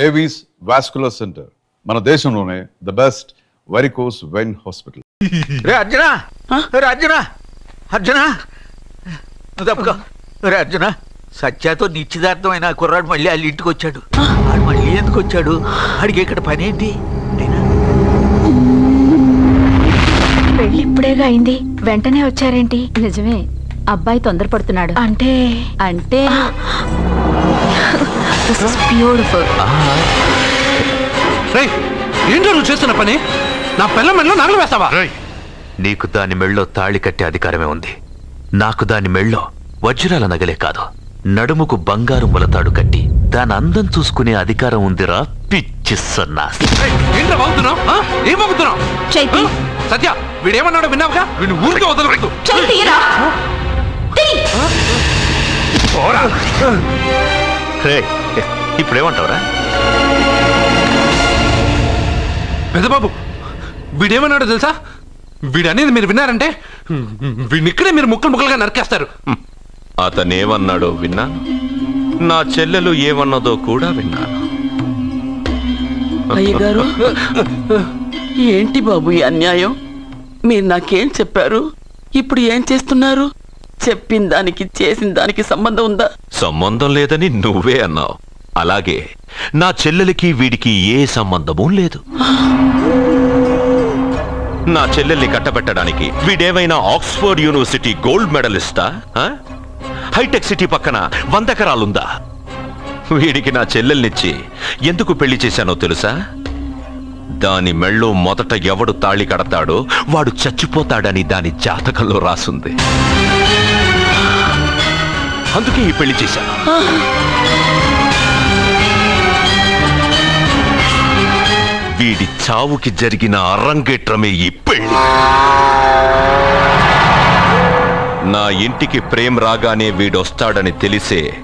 Avis vascular centre మన దేశంలోనే the best varicose vein hospital రే అర్జున! రే అర్జున! అర్జున! తప్పుకో. రే అర్జున! సత్యాతో నిశ్చితార్థమైన కుర్రాడు మళ్ళీ వాళ్ళ ఇంటికి వచ్చాడు. వాడు మళ్ళీ ఎందుకు వచ్చాడు? వాడికి ఇక్కడ పని ఏంటి? పెళ్ళి ఇప్పుడేగా అయింది. వెంటనే వచ్చారేంటి? నిజమే. అబ్బాయి తొందరపడుతున్నాడు. అంటే? అంటే? బ్యూటిఫుల్ రేయ్ ఏంటో నువ్వు చేస్తున్న పని? నా పిల్ల మెడలో నగలు వేస్తావా? నీకు దాని మెళ్ళో తాళి కట్టే అధికారమే ఉంది. నాకు దాని మెళ్ళో వజ్రాల నగలే కాదు. నడుముకు బంగారు ములతాడు కట్టి దాని అందం చూసుకునే అధికారం ఉందిరా పిచ్చి సన్నాసి. సత్య వీడేమన్నాడో విన్నావుగా? ఊరికే వదలవద్దు రే. ఇప్పుడేమంటావురా? పెద్దబాబు వీడేమన్నాడో తెలుసా? వీడనేది మీరు విన్నారంటే వీడిని ఇక్కడే మీరు ముక్కలు ముక్కలుగా నరికేస్తారు. అతనేమన్నాడో విన్నాను నా చెల్లెలు ఏమన్నదో కూడా విన్నాను అయ్యగారు ఏంటి బాబు ఈ అన్యాయం? మీరు నాకేం చెప్పారు? ఇప్పుడు ఏం చేస్తున్నారు? చెప్పిన దానికి చేసిన దానికి సంబంధం ఉందా? సంబంధం లేదని నువ్వే అన్నావు. అలాగే నా చెల్లెలికి వీడికి ఏ సంబంధమూ లేదు. నా చెల్లెల్ని కట్టబెట్టడానికి వీడేమైనా ఆక్స్ఫర్డ్ యూనివర్సిటీ గోల్డ్ మెడల్ ఆ? హైటెక్ సిటీ పక్కన వందకరాలుందా? వీడికి నా చెల్లెల్నిచ్చి ఎందుకు పెళ్ళి చేశానో తెలుసా? దాని మెళ్ళో మొదట ఎవడు తాళి కడతాడో వాడు చచ్చిపోతాడని దాని జాతకంలో రాసుంది. అందుకే ఈ పెళ్ళి చేశాను. వీడి చావుకి జరిగిన అరంగేట్రమే ఈ పెళ్ళి. నా ఇంటికి ప్రేమ్ రాగానే వీడొస్తాడని తెలిసే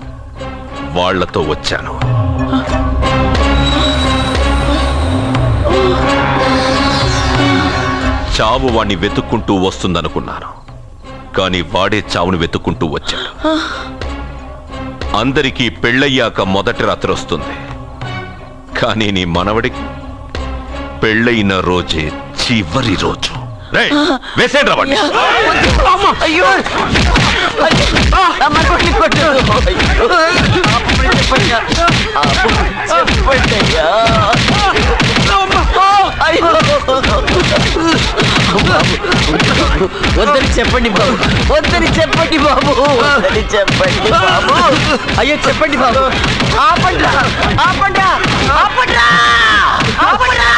వాళ్ళతో వచ్చాను. చావు వాణ్ణి వెతుక్కుంటూ వస్తుందనుకున్నాను. కానీ వాడే చావును వెతుక్కుంటూ వచ్చాడు. అందరికీ పెళ్ళయ్యాక మొదటి రాత్రి వస్తుంది. కానీ నీ మనవడికి పెళ్ళైన రోజే చివరి రోజు. వేసేయండి రా వాడిని. అయ్యో అమ్మ. కొట్టి కొట్టు అయ్యో. అప్పుడు చెప్పయ్యా. అప్పుడు చెప్పయ్యా. అయ్యో. బాబు, వద్దని చెప్పండి బాబు. వద్దని చెప్పండి బాబు. వద్దని చెప్పండి బాబు. అయ్యో చెప్పండి బాబు. ఆపండ్రా. ఆపండ్రా. ఆపండ్రా. ఆపండ్రా.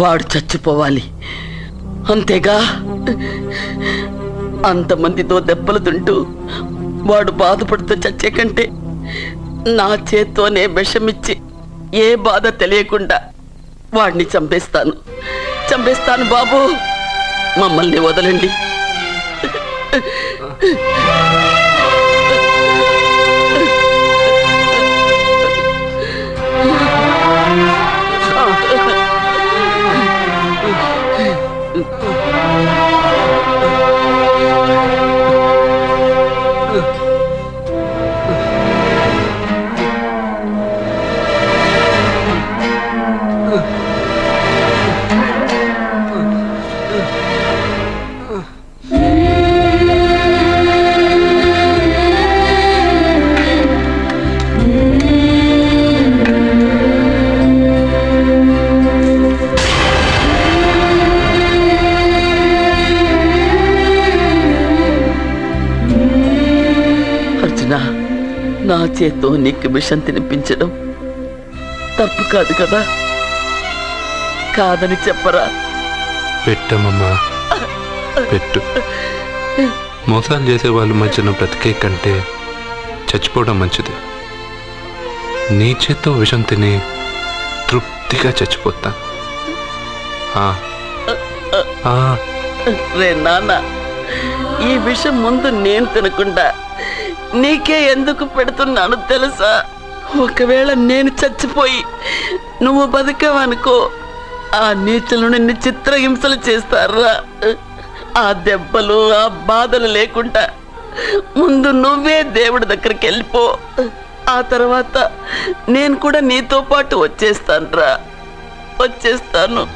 వాడు చచ్చిపోవాలి. అంతేగా? అంతమందితో దెబ్బలు తింటూ వాడు బాధపడుతూ చచ్చే కంటే నా చేత్తోనే విషమిచ్చి ఏ బాధ తెలియకుండా వాడిని చంపేస్తాను. చంపేస్తాను బాబు. మమ్మల్ని వదలండి. అర్జున నా చేత్తో నీకు మిషన్ తినిపించడం తప్పు కాదు కదా? కాదని చెప్పరా? పెట్టమమ్మా పెట్టు. మోసాలు చేసే వాళ్ళ మధ్యన బ్రతికే కంటే చచ్చిపోవడం మంచిది. నీ చేత్తో విషం తిని తృప్తిగా చచ్చిపోతా. ఆ, ఆ, రే నాన్న ఈ విషయం ముందు నేను తినకుండా నీకే ఎందుకు పెడుతున్నాను తెలుసా? ఒకవేళ నేను చచ్చిపోయి నువ్వు బతికావనుకో ఆ నీచులను నిన్ను చిత్రహింసలు చేస్తారా? ఆ దెబ్బలు ఆ బాధలు లేకుండా ముందు నువ్వే దేవుడి దగ్గరికి వెళ్ళిపో. ఆ తర్వాత నేను కూడా నీతో పాటు వచ్చేస్తానురా. వచ్చేస్తాను.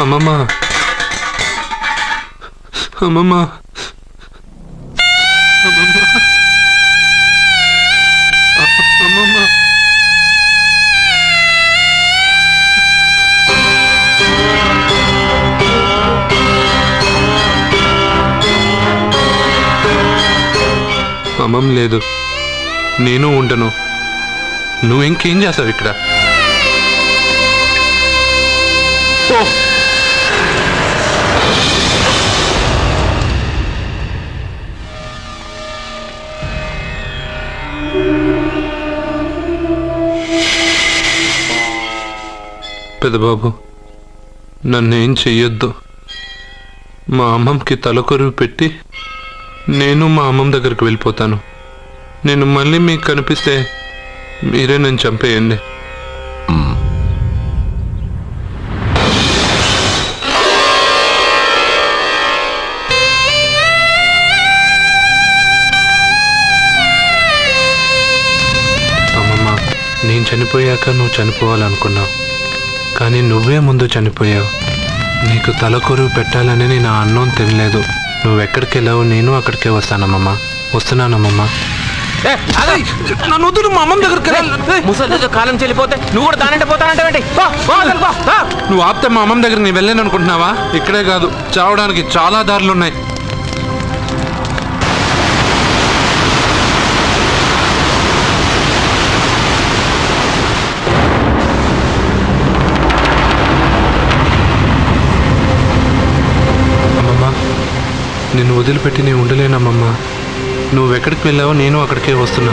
అమ్మమ్మ అమ్మమ్మ. అమ్మమ్మ అ- అమ్మమ్మ అమ్మమ్మ లేదు. నేను ఉండను. నువ్వు ఇంకేం చేస్తావు ఇక్కడ? ఓ! పెదబాబు నన్నేం చెయ్యొద్దు. మా అమ్మమ్మకి తలకొరువు పెట్టి నేను మా అమ్మమ్మ దగ్గరికి వెళ్ళిపోతాను. నేను మళ్ళీ మీకు కనిపిస్తే మీరే నన్ను చంపేయండి. అమ్మమ్మ నేను చనిపోయాక నువ్వు చనిపోవాలనుకున్నావు. కానీ నువ్వే ముందు చనిపోయావు. నీకు తలకొరువు పెట్టాలని నేను ఆ అన్నం తినలేదు. నువ్వు ఎక్కడికి వెళ్ళావు? నేను అక్కడికే వస్తానమ్మమ్మ వస్తున్నానమ్మమ్మ నన్ను వద్దు మా అమ్మమ్మ దగ్గరికి ముసలితో కాలం చెల్లిపోతే నువ్వు కూడా దానంటే పోతానంటే నువ్వు ఆపితే మా అమ్మమ్మ దగ్గర నేను వెళ్ళాను అనుకుంటున్నావా? ఇక్కడే కాదు చావడానికి చాలా దారులు ఉన్నాయి అమ్మమ్మ నిన్ను వదిలిపెట్టి నేను ఉండలేనమ్మమ్మ నువ్వు ఎక్కడికి వెళ్ళావో నేను అక్కడికే వస్తున్నా.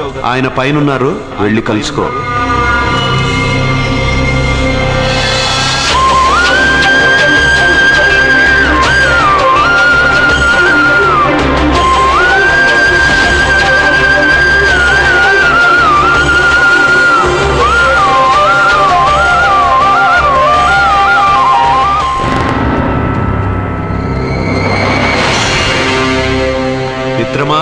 ఆయన పైనున్నారు వెళ్ళి కలుసుకో. మిత్రమా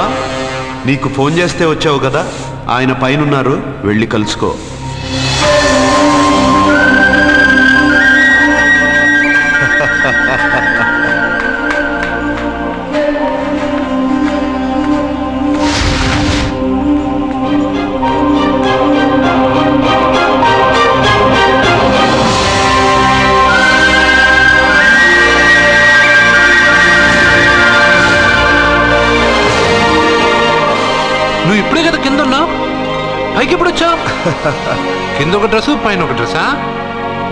నీకు ఫోన్ చేస్తే వచ్చావు కదా? ఆయన పైనున్నారు వెళ్ళి కలుసుకో. కింద ఒక డ్రెస్ పైన ఒక డ్రెస్సా?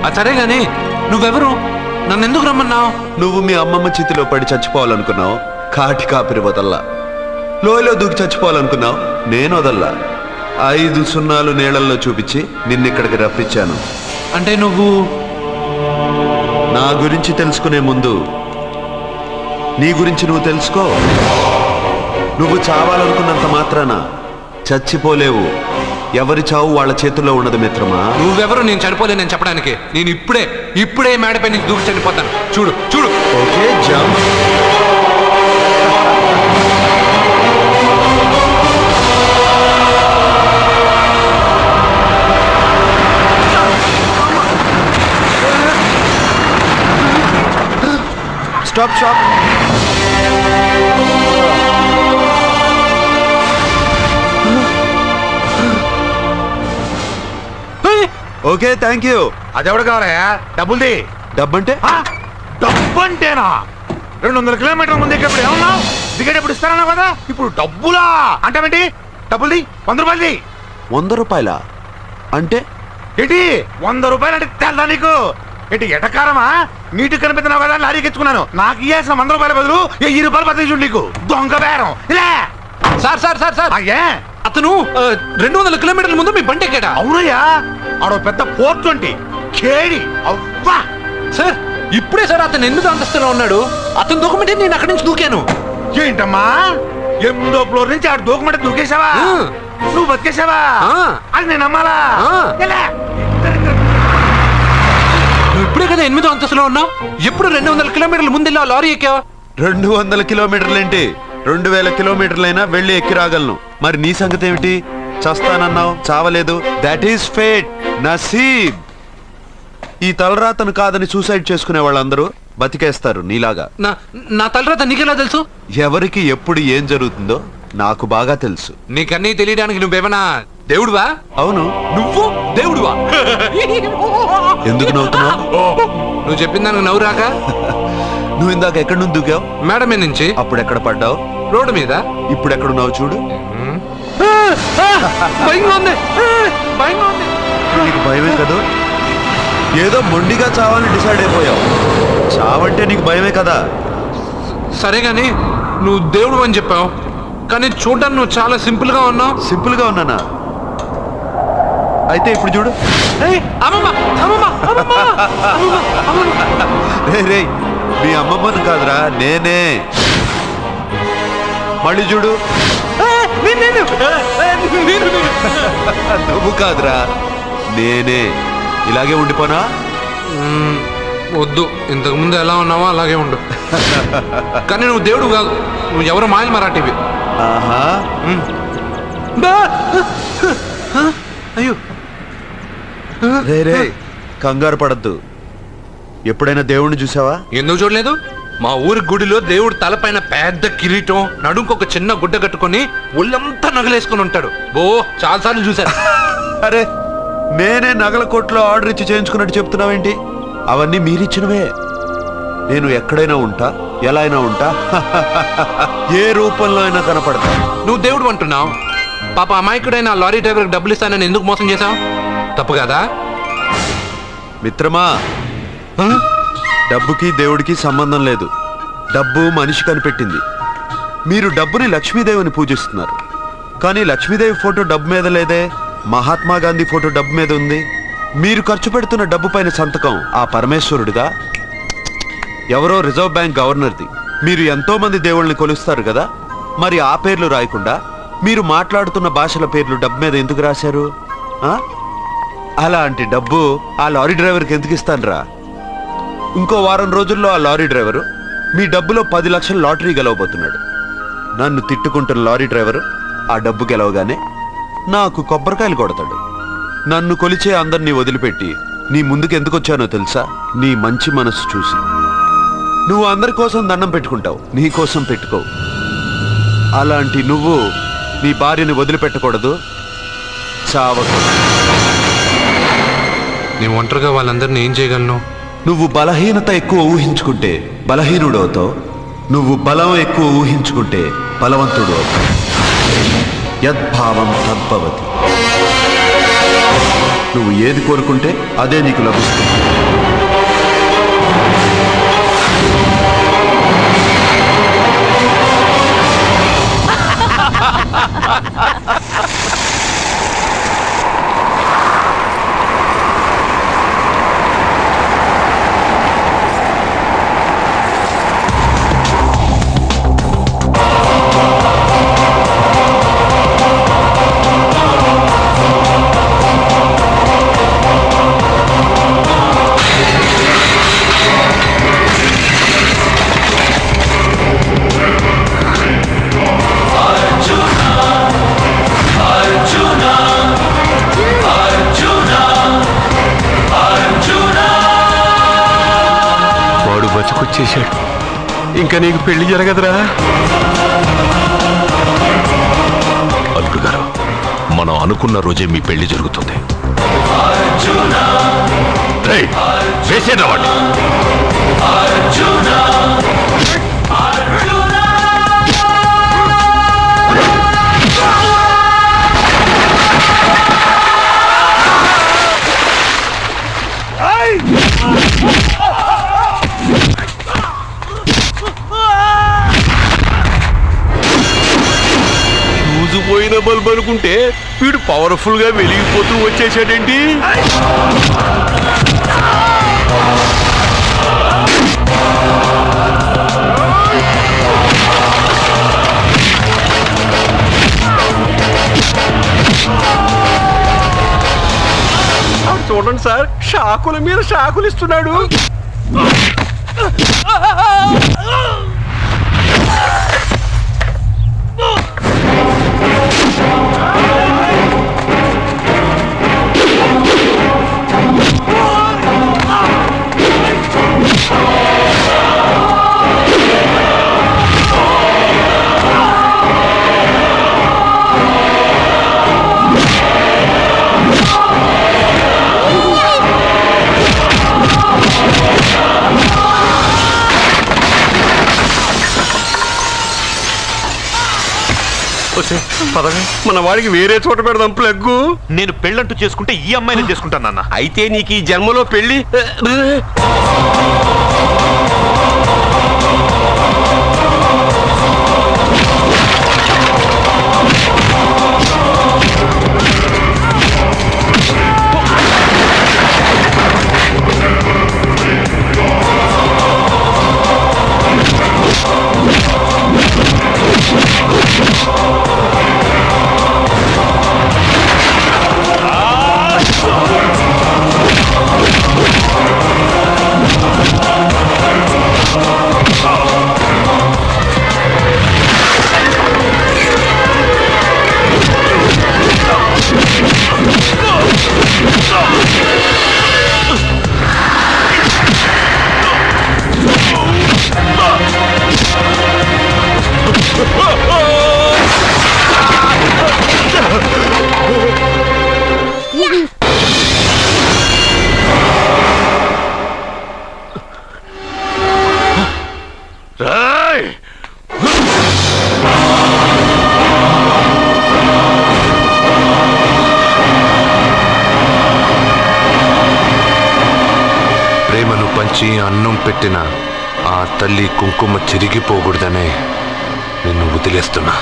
అది సరే గాని నువ్వెవరు? నన్ను ఎందుకు రమ్మన్నావు? నువ్వు మీ అమ్మమ్మ చేతిలో పడి చచ్చిపోవాలనుకున్నావు. కాటి కాపిరి వదల్లా. లోయలో దూకి చచ్చిపోవాలనుకున్నావు. నేను వదల్లా. ఐదు సున్నాలు నీళ్ళల్లో చూపించి నిన్నిక్కడికి రప్పించాను. అంటే నువ్వు? నా గురించి తెలుసుకునే ముందు నీ గురించి నువ్వు తెలుసుకో. నువ్వు చావాలనుకున్నంత మాత్రాన చచ్చిపోలేవు. ఎవరి చావు వాళ్ళ చేతుల్లో ఉండదు మిత్రమా? నువ్వెవరు? నేను చనిపోలేనని చెప్పడానికి. నేను ఇప్పుడే ఇప్పుడే మేడపై నుంచి దూకి చనిపోతాను. చూడు చూడు. Okay jump. Stop stop okay thank you అదెవడు కావాలయా డబ్బుల్ది డబ్బంటే? ఆ, డబ్బు అంటేనా రెండు వందల కిలోమీటర్ల ముందు ఇక్కడ ఏమన్నావు? దిగేటప్పుడు ఇస్తారన్నా కదా? ఇప్పుడు డబ్బులా? అంటావేంటి డబ్బుల్ది వంద రూపాయలది వంద రూపాయల? అంటే? ఏంటి? వంద రూపాయలు అంటే తెల్దా నీకు? ఏంటి ఎటకారమా? నీటికి కనిపిస్తున్నావు కదా లారీకి ఎత్తుకున్నాను నాకు ఇయ్యాల్సిన వంద రూపాయల బదులు వెయ్యి రూపాయలు పద్ధతి చూడు నీకు. దొంగ బేరం. ఇలా. Sir sir sir sir. ఏ అతను రెండు వందల కిలోమీటర్ల ముందు మీ బండి ఎక్కాడా? అవునయ్యా. ఆడో పెద్ద పోర్ట్ వంటి కేడి అవ్వా. సార్ ఇప్పుడే సార్ అతను ఎనిమిదో అంతస్తులో ఉన్నాడు? అతను దూకమంటే నేను అక్కడి నుంచి దూకాను. ఏంటమ్మా? ఎనిమిదో ఫ్లోర్ నుంచి ఆడు దూకమంటే దూకేశావా. నువ్వు బతికేశావా? ఆ. అది నేను నమ్మాలా? ఇప్పుడే కదా ఎనిమిదో అంతస్తులో ఉన్నావు? ఎప్పుడు రెండు వందల కిలోమీటర్ల ముందు లారీ ఎక్కావా? రెండు వందల కిలోమీటర్లేంటి రెండు వేల కిలోమీటర్లైనా వెళ్ళి ఎక్కి రాగలను. మరి నీ సంగతి ఏమిటి? చస్తానన్నావు చావలేదు. దట్ ఈస్ ఫేట్ నసీబ్. ఈ తలరాతను కాదని సూసైడ్ చేసుకునే వాళ్ళందరూ బతికేస్తారు నీలాగా. నా నా తలరాత నీకెలా తెలుసు? ఎవరికి ఎప్పుడు ఏం జరుగుతుందో నాకు బాగా తెలుసు. నీకన్నీ తెలియడానికి నువ్వేమన్నా దేవుడువా? అవును. నువ్వు దేవుడువా? ఎందుకు నవ్వుతున్నావు? నువ్వు చెప్పిన దానికి నవ్వు రాక? నువ్వు ఇందాక ఎక్కడి నుండి దూకావు? మేడం మీద నుంచి. అప్పుడు ఎక్కడ పడ్డావు? రోడ్డు మీద ఇప్పుడు ఎక్కడున్నావు చూడు. భయంగా ఉంది. భయంగా ఉంది. నీకు భయమే కదా? ఏదో మొండిగా చావాలని డిసైడ్ అయిపోయావు. చావంటే నీకు భయమే కదా? సరే గాని నువ్వు దేవుడు అని చెప్పావు. కానీ చూడడానికి నువ్వు చాలా సింపుల్గా ఉన్నావు. సింపుల్గా ఉన్నానా? అయితే ఇప్పుడు చూడు. రే రే మీ అమ్మమ్మను కాదురా నేనే. మళ్ళీ చూడు. నువ్వు కాదురా నేనే. ఇలాగే ఉండిపోనా? వద్దు. ఇంతకు ముందు ఎలా ఉన్నావో అలాగే ఉండు. కానీ నువ్వు దేవుడు కాదు. నువ్వు ఎవరు? మాయలు మరాఠీవి. ఆహా. బా! అయ్యో. రే రే కంగారు పడద్దు. ఎప్పుడైనా దేవుణ్ణి చూసావా? ఎందుకు చూడలేదు? మా ఊరి గుడిలో దేవుడు తలపైన పెద్ద కిరీటం నడుంకు ఒక చిన్న గుడ్డ కట్టుకొని ఒళ్ళంతా నగలేసుకొని ఉంటాడు. ఓ చాలాసార్లు చూశాను. అరే నేనే నగల కొట్లో ఆర్డర్ ఇచ్చి చేయించుకున్నట్టు చెప్తున్నావేంటి? అవన్నీ మీరిచ్చినవే. నేను ఎక్కడైనా ఉంటా ఎలా అయినా ఉంటా ఏ రూపంలో అయినా కనపడతా. నువ్వు దేవుడు అంటున్నావు. పాప అమాయకుడైన లారీ డ్రైవర్కి డబ్బులు ఇస్తానని ఎందుకు మోసం చేశావు? తప్పు కదా? మిత్రమా? డబ్బుకి దేవుడికి సంబంధం లేదు. డబ్బు మనిషి కనిపెట్టింది. మీరు డబ్బుని లక్ష్మీదేవిని పూజిస్తున్నారు. కానీ లక్ష్మీదేవి ఫోటో డబ్బు మీద లేదే? మహాత్మా గాంధీ ఫోటో డబ్బు మీద ఉంది? మీరు ఖర్చు పెడుతున్న డబ్బు పైన సంతకం ఆ పరమేశ్వరుడిగా ఎవరో రిజర్వ్ బ్యాంక్ గవర్నర్ది. మీరు ఎంతో మంది దేవుళ్ళని కొలుస్తారు కదా? మరి ఆ పేర్లు రాయకుండా మీరు మాట్లాడుతున్న భాషల పేర్లు డబ్బు మీద ఎందుకు రాశారు? అలాంటి డబ్బు ఆ లారీ డ్రైవర్కి ఎందుకు ఇస్తానురా? ఇంకో వారం రోజుల్లో ఆ లారీ డ్రైవరు మీ డబ్బులో పది లక్షల లాటరీ గెలవబోతున్నాడు. నన్ను తిట్టుకుంటున్న లారీ డ్రైవరు ఆ డబ్బు గెలవగానే నాకు కొబ్బరికాయలు కొడతాడు. నన్ను కొలిచే అందరినీ వదిలిపెట్టి నీ ముందుకు ఎందుకు వచ్చానో తెలుసా? నీ మంచి మనసు చూసి. నువ్వు అందరి కోసం దండం పెట్టుకుంటావు నీ కోసం పెట్టుకోవు. అలాంటి నువ్వు నీ భార్యని వదిలిపెట్టకూడదు. చావకూడదు నేను ఒంటరిగా వాళ్ళందరినీ ఏం చేయగలను? నువ్వు బలహీనత ఎక్కువ ఊహించుకుంటే బలహీనుడు అవుతావు నువ్వు బలం ఎక్కువ ఊహించుకుంటే బలవంతుడు అవుతావు యద్భావం తద్భవతి. నువ్వు ఏది కోరుకుంటే అదే నీకు లభిస్తుంది. వాడు ఇంకా నీకు పెళ్ళి జరగదురా. అల్లుడు గారు మనం అనుకున్న రోజే మీ పెళ్ళి జరుగుతుంది. రేయ్, వేసేయండి వాడిని. బల్బ్ అనుకుంటే వీడు పవర్ఫుల్గా వెలిగిపోతూ వచ్చేసాడేంటి చూడండి సార్ షాకుల మీద షాకులు ఇస్తున్నాడు పదవి మన వాడికి వేరే చోట పెడదాం ప్లగ్గు. నేను పెళ్ళంటూ చేసుకుంటే ఈ అమ్మాయిని చేసుకుంటాను నాన్న. అయితే నీకు ఈ జన్మలో పెళ్ళి అన్నం పెట్టిన ఆ తల్లి కుంకుమ చెరిగిపోకూడదనే నిన్ను వదిలేస్తున్నా.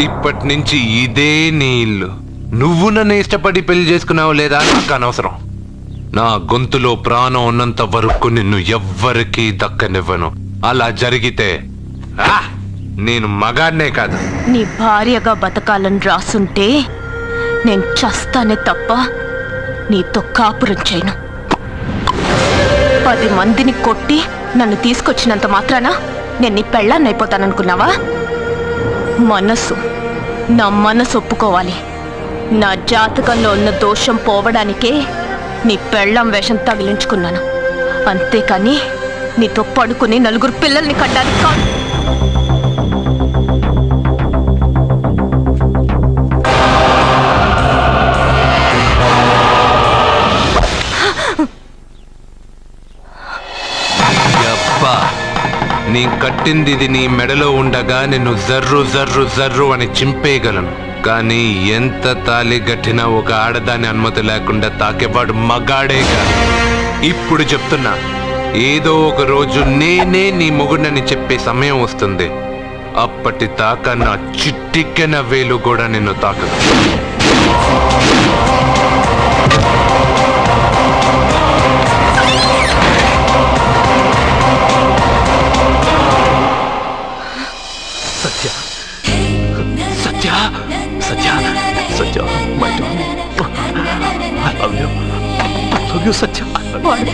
ఇప్పటి నుంచి ఇదే నీ ఇల్లు. నువ్వు నన్ను ఇష్టపడి పెళ్ళి చేసుకున్నావు లేదా నాకు అనవసరం. నా గొంతులో ప్రాణం ఉన్నంత వరకు నిన్ను ఎవ్వరికీ దక్కనివ్వను. అలా జరిగితే ఆ, నేను మగాడినే కాదు. నీ భార్యగా బతకాలని రాసుంటే నేను చస్తానే తప్ప నీతో కాపురం చేయను. పది మందిని కొట్టి నన్ను తీసుకొచ్చినంత మాత్రాన నేను నీ పెళ్ళాన్ని అయిపోతాననుకున్నావా మనసు నా మనసు ఒప్పుకోవాలి. నా జాతకంలో ఉన్న దోషం పోవడానికే నీ పెళ్ళం వేషం తగిలించుకున్నాను. అంతేకాని నీతో పడుకుని నలుగురు పిల్లల్ని కట్టాలి కాదు. నీ కట్టింది ఇది నీ మెడలో ఉండగా నిన్ను జర్రు జర్రు జర్రు అని చింపేయగలను. కానీ ఎంత తాలి గట్టినా ఒక ఆడదాని అనుమతి లేకుండా తాకేవాడు మగాడే ఇప్పుడు చెప్తున్నా ఏదో ఒక రోజు నేనే నీ మొగుడని చెప్పే సమయం వస్తుంది. అప్పటి తాక నా చిట్టిక్కెన వేలు కూడా నిన్ను తాకదు.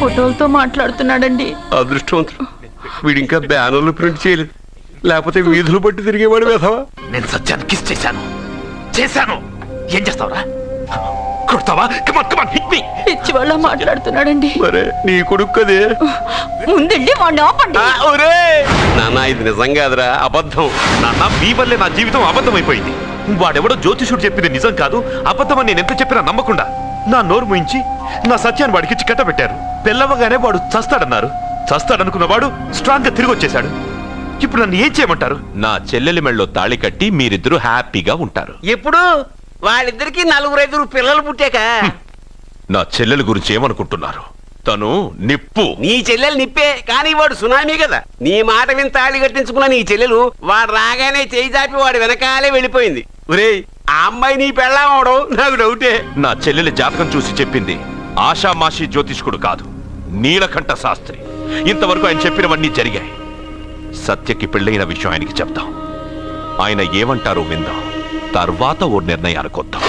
ఫోటోలతో మాట్లాడుతున్నాడండి. అదృష్టవంతుడు. వీడు ఇంకా బ్యానర్లు ప్రింట్ చేయలేదు. లేకపోతే వీధులు పట్టి తిరిగేవాడు వేధవా? నేను సత్యాన్ని కిస్ చేశాను. చేశాను. ఏం చేస్తావురా? కొడతావా? కమాన్ కమాన్ హిట్ మీ పిచ్చి వాళ్ళ మాట్లాడుతున్నాడండి. మరే నీ కొడుకు కదే? ముందండి వాడిని ఆపండి. ఒరే! నాన్న ఇది నిజం కాదురా అబద్ధం. నాన్న మీ వల్లే నా జీవితం అబద్ధం అయిపోయింది వాడెవడో జ్యోతిషుడు చెప్పింది నిజం కాదు అబద్ధం అని నేను ఎంత చెప్పినా నమ్మకుండా నా నోరు ముయించి నా సత్యాన్ని వాడికి కట్టబెట్టారు. పెళ్ళవగానే వాడు చస్తాడన్నారు. చస్తాడనుకున్న వాడు స్ట్రాంగ్గా తిరిగి వచ్చేశాడు ఇప్పుడు నన్ను ఏం చేయమంటారు? నా చెల్లెలి మెళ్ళలో తాళి కట్టి మీరిద్దరూ హ్యాపీగా ఉంటారు. ఎప్పుడు? వాళ్ళిద్దరికి నలుగురు ఐదుగురు పిల్లలు పుట్టాక. నా చెల్లెలి గురించి ఏమనుకుంటున్నారు? తను నిప్పు. నీ చెల్లెలు నిప్పే కానీ వాడు సునామీ కదా. నీ మాట విని తాళి కట్టించుకున్న నీ చెల్లెలు వాడు రాగానే చేయి చాపి వాడు వెనకాలే వెళ్ళిపోయింది. ఒరేయ్ ఆ అమ్మాయి నీ పెళ్ళాం అవడం నాకు డౌటే నా చెల్లెలి జాతకం చూసి చెప్పింది ఆషామాషి జ్యోతిష్కుడు కాదు. నీలకంఠ శాస్త్రి. ఇంతవరకు ఆయన చెప్పినవన్నీ జరిగాయి. సత్యకి పెళ్ళైన విషయం ఆయనకి చెప్తాం. ఆయన ఏమంటారో విందాం. తర్వాత ఓ నిర్ణయానికి వద్దాం